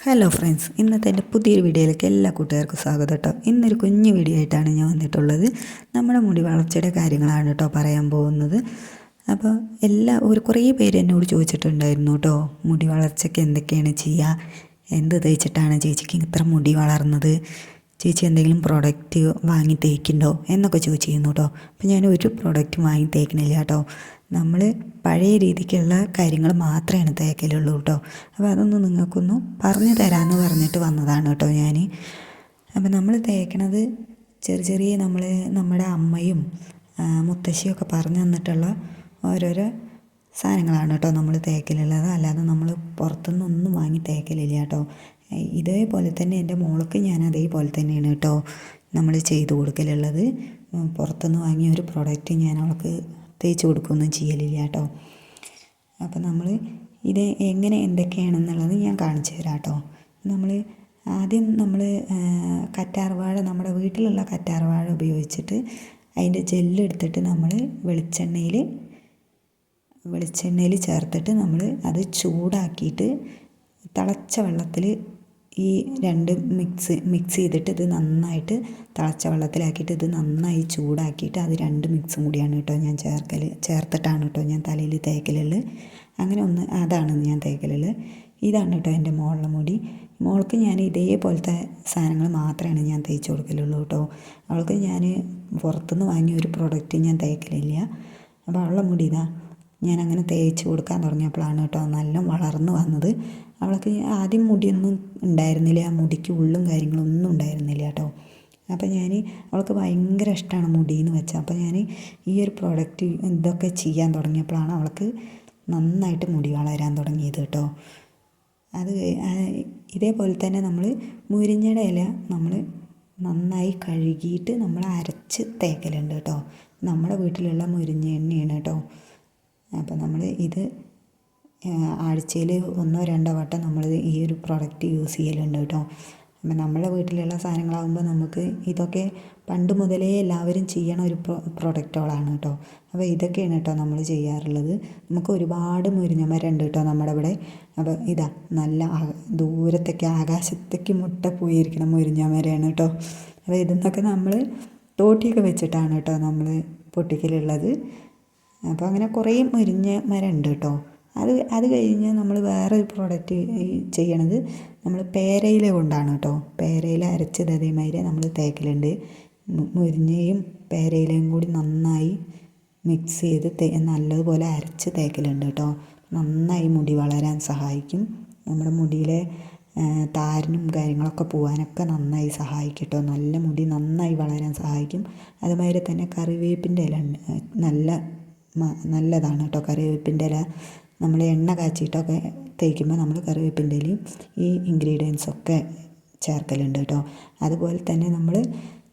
Hello friends ഇന്നത്തെ എന്റെ പുതിയൊരു വീഡിയോയിലേക്ക് എല്ലാ കൂട്ടുകാർക്കും സ്വാഗതം കേട്ടോ. ഇന്നൊരു കുഞ്ഞു വീഡിയോ ആയിട്ടാണ് ഞാൻ വന്നിട്ടുള്ളത്. നമ്മുടെ മുടി വളർച്ചയുടെ കാര്യങ്ങളാണ് കേട്ടോ പറയാൻ പോകുന്നത്. അപ്പോൾ എല്ലാ ഒരു കുറേ പേര് എന്നോട് ചോദിച്ചിട്ടുണ്ടായിരുന്നു കേട്ടോ മുടി വളർച്ചയ്ക്ക് എന്തൊക്കെയാണ് ചെയ്യുക? എന്ത് തേച്ചിട്ടാണ് ചേച്ചിക്ക് ഇത്ര മുടി വളർന്നത്? ചേച്ചി എന്തെങ്കിലും പ്രോഡക്റ്റ് വാങ്ങി തേക്കുന്നുണ്ടോ എന്നൊക്കെ ചോദിച്ചിരുന്നു കേട്ടോ അപ്പം ഞാൻ ഒരു പ്രോഡക്റ്റ് വാങ്ങി തേക്കണില്ല കേട്ടോ നമ്മൾ പഴയ രീതിക്കുള്ള കാര്യങ്ങൾ മാത്രമാണ് തേക്കലുള്ളൂ കേട്ടോ അപ്പോൾ അതൊന്ന് നിങ്ങൾക്കൊന്ന് പറഞ്ഞു തരാമെന്ന് പറഞ്ഞിട്ട് വന്നതാണ് കേട്ടോ ഞാൻ അപ്പം നമ്മൾ തേക്കണത് ചെറിയ ചെറിയ നമ്മൾ നമ്മുടെ അമ്മയും മുത്തശ്ശിയൊക്കെ പറഞ്ഞു തന്നിട്ടുള്ള ഓരോരോ സാധനങ്ങളാണ് കേട്ടോ നമ്മൾ തേക്കലുള്ളത്. അല്ലാതെ നമ്മൾ പുറത്തുനിന്നൊന്നും വാങ്ങി തേക്കലില്ല കേട്ടോ ഇതേപോലെ തന്നെ എന്റെ മോൾക്ക് ഞാൻ അതേപോലെ തന്നെയാണ് കേട്ടോ നമ്മൾ ചെയ്തു കൊടുക്കലുള്ളത്. പുറത്തുനിന്ന് വാങ്ങിയ ഒരു പ്രോഡക്റ്റ് ഞാൻ അവൾക്ക് തേച്ച് കൊടുക്കുകയൊന്നും ചെയ്യലില്ല കേട്ടോ. അപ്പോൾ നമ്മൾ ഇത് എങ്ങനെ എന്തൊക്കെയാണെന്നുള്ളത് ഞാൻ കാണിച്ചു തരാം കേട്ടോ. നമ്മൾ ആദ്യം നമ്മൾ കറ്റാർവാഴ നമ്മുടെ വീട്ടിലുള്ള കറ്റാർവാഴ ഉപയോഗിച്ചിട്ട് അതിന്റെ ജെല്ലെടുത്തിട്ട് നമ്മൾ വെളിച്ചെണ്ണയിൽ വെളിച്ചെണ്ണയിൽ ചേർത്തിട്ട് നമ്മൾ അത് ചൂടാക്കിയിട്ട് തിളച്ച വെള്ളത്തിൽ ഈ രണ്ട് മിക്സ് മിക്സ് ചെയ്തിട്ട് ഇത് നന്നായിട്ട് തിളച്ച വെള്ളത്തിലാക്കിയിട്ട് ഇത് നന്നായി ചൂടാക്കിയിട്ട് അത് രണ്ട് മിക്സും കൂടിയാണ് കേട്ടോ ഞാൻ ചേർക്കൽ ചേർത്തിട്ടാണ് കേട്ടോ ഞാൻ തലയിൽ തേക്കലുള്ളത് അങ്ങനെ ഒന്ന് അതാണ് ഞാൻ തേക്കലുള്ളത് ഇതാണ് കേട്ടോ എന്റെ മോളുടെ മുടി. മോൾക്ക് ഞാൻ ഇതേപോലത്തെ സാധനങ്ങൾ മാത്രമാണ് ഞാൻ തേച്ച് കൊടുക്കലുള്ളൂ കേട്ടോ. അവൾക്ക് ഞാൻ പുറത്തുനിന്ന് വാങ്ങിയ ഒരു പ്രൊഡക്റ്റ് ഞാൻ തേക്കലില്ല. അപ്പോൾ അവളുടെ മുടി ഇതാ. ഞാൻ അങ്ങനെ തേച്ച് കൊടുക്കാൻ തുടങ്ങിയപ്പോഴാണ് കേട്ടോ നല്ല വളർന്നു വന്നത്. അവൾക്ക് ആദ്യം മുടിയൊന്നും ഉണ്ടായിരുന്നില്ല ആ മുടിക്ക് ഉള്ളും കാര്യങ്ങളൊന്നും ഉണ്ടായിരുന്നില്ല കേട്ടോ. അപ്പോൾ ഞാൻ അവൾക്ക് ഭയങ്കര ഇഷ്ടമാണ് മുടി എന്ന് വെച്ചാൽ അപ്പോൾ ഞാൻ ഈ ഒരു പ്രോഡക്റ്റ് ഇതൊക്കെ ചെയ്യാൻ തുടങ്ങിയപ്പോഴാണ് അവൾക്ക് നന്നായിട്ട് മുടി വളരാൻ തുടങ്ങിയത് കേട്ടോ. അത് ഇതേപോലെ തന്നെ നമ്മൾ മുരിഞ്ഞയുടെ ഇല നമ്മൾ നന്നായി കഴുകിയിട്ട് നമ്മൾ അരച്ച് തേക്കലുണ്ട് കേട്ടോ. നമ്മുടെ വീട്ടിലുള്ള മുരിഞ്ഞ എണ്ണയാണ് കേട്ടോ. അപ്പോൾ നമ്മൾ ഇത് ആഴ്ചയിൽ ഒന്നോ രണ്ടോ വട്ടം നമ്മൾ ഈ ഒരു പ്രോഡക്റ്റ് യൂസ് ചെയ്യലുണ്ട് കേട്ടോ. അപ്പം നമ്മളെ വീട്ടിലുള്ള സാധനങ്ങളാകുമ്പോൾ നമുക്ക് ഇതൊക്കെ പണ്ട് മുതലേ എല്ലാവരും ചെയ്യണ ഒരു പ്രൊഡക്റ്റുകളാണ് കേട്ടോ. അപ്പോൾ ഇതൊക്കെയാണ് കേട്ടോ നമ്മൾ ചെയ്യാറുള്ളത്. നമുക്ക് ഒരുപാട് മുരിഞ്ഞമരുണ്ട് കേട്ടോ നമ്മുടെ ഇവിടെ. അപ്പോൾ ഇതാ നല്ല ദൂരത്തേക്ക് ആകാശത്തേക്ക് മുട്ട പോയിരിക്കണ മുരിഞ്ഞമരാണ് കേട്ടോ. അപ്പോൾ ഇതെന്നൊക്കെ നമ്മൾ തോട്ടിയൊക്കെ വെച്ചിട്ടാണ് കേട്ടോ നമ്മൾ പൊട്ടിക്കലുള്ളത്. അപ്പോൾ അങ്ങനെ കുറേ മുരിഞ്ഞ മരം ഉണ്ട് കേട്ടോ. അത് അത് കഴിഞ്ഞ് നമ്മൾ വേറൊരു പ്രോഡക്റ്റ് ചെയ്യണത് നമ്മൾ പേരയില കൊണ്ടാണ് കേട്ടോ. പേരയില അരച്ചത് അതേമാതിരി നമ്മൾ തേക്കലുണ്ട്. മുരിഞ്ഞയും പേരയിലയും കൂടി നന്നായി മിക്സ് ചെയ്ത് തേ നല്ലതുപോലെ അരച്ച് തേക്കലുണ്ട് കേട്ടോ. നന്നായി മുടി വളരാൻ സഹായിക്കും. നമ്മുടെ മുടിയിലെ താരനും കാര്യങ്ങളൊക്കെ പോകാനൊക്കെ നന്നായി സഹായിക്കും കേട്ടോ. നല്ല മുടി നന്നായി വളരാൻ സഹായിക്കും. അതുമാതിരി തന്നെ കറിവേപ്പിന്റെ ഇല നല്ല നല്ലതാണ് കേട്ടോ കറിവേപ്പിന്റെ ഇല. നമ്മൾ എണ്ണ കാച്ചിട്ടൊക്കെ തേക്കുമ്പോൾ നമ്മൾ കറിവേപ്പിന്റെ ഇലയും ഈ ഇൻഗ്രീഡിയൻസൊക്കെ ചേർക്കലുണ്ട് കേട്ടോ. അതുപോലെ തന്നെ നമ്മൾ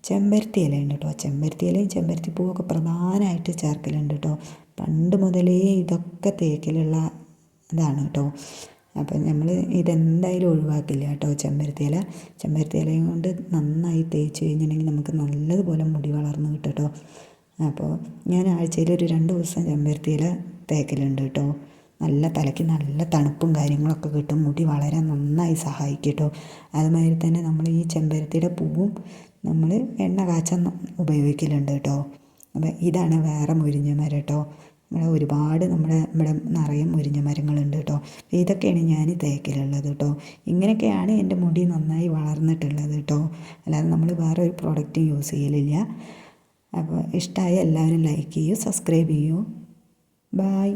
ചെമ്പരത്തി ഇല ഉണ്ട് കേട്ടോ. ചെമ്പരത്തി ഇലയും ചെമ്പരത്തി പൂവൊക്കെ പ്രധാനമായിട്ട് ചേർക്കലുണ്ട് കേട്ടോ. പണ്ട് മുതലേ ഇതൊക്കെ തേക്കിലുള്ള ഇതാണ് കേട്ടോ. അപ്പം നമ്മൾ ഇതെന്തായാലും ഒഴിവാക്കില്ല കേട്ടോ ചെമ്പരത്തി ഇല. ചെമ്പരത്തി ഇലയും കൊണ്ട് നന്നായി തേച്ച് കഴിഞ്ഞിട്ടുണ്ടെങ്കിൽ നമുക്ക് നല്ലതുപോലെ മുടി വളർന്ന് കിട്ടും കേട്ടോ. അപ്പോൾ ഞാൻ ആഴ്ചയിൽ ഒരു രണ്ട് ദിവസം ചെമ്പരത്തിയിൽ തേക്കലുണ്ട് കേട്ടോ. നല്ല തലയ്ക്ക് നല്ല തണുപ്പും കാര്യങ്ങളൊക്കെ കിട്ടും. മുടി വളരെ നന്നായി സഹായിക്കും കേട്ടോ. അതുമാതിരി തന്നെ നമ്മൾ ഈ ചെമ്പരത്തിയുടെ പൂവും നമ്മൾ എണ്ണ കാച്ചാൻ ഉപയോഗിക്കലുണ്ട് കേട്ടോ. അപ്പം ഇതാണ് വേറെ മുരിഞ്ഞ മരം കേട്ടോ. നമ്മുടെ ഒരുപാട് നമ്മുടെ ഇവിടെ നിറയെ മുരിഞ്ഞ മരങ്ങളുണ്ട് കേട്ടോ ഇതൊക്കെയാണ് ഞാൻ തേക്കലുള്ളത് കേട്ടോ. ഇങ്ങനെയൊക്കെയാണ് എന്റെ മുടി നന്നായി വളർന്നിട്ടുള്ളത് കേട്ടോ. അല്ലാതെ നമ്മൾ വേറെ ഒരു പ്രോഡക്റ്റും യൂസ് ചെയ്യലില്ല. അപ്പോൾ ഇഷ്ടമായ എല്ലാവരും ലൈക്ക് ചെയ്യൂ സബ്സ്ക്രൈബ് ചെയ്യൂ. ബായ്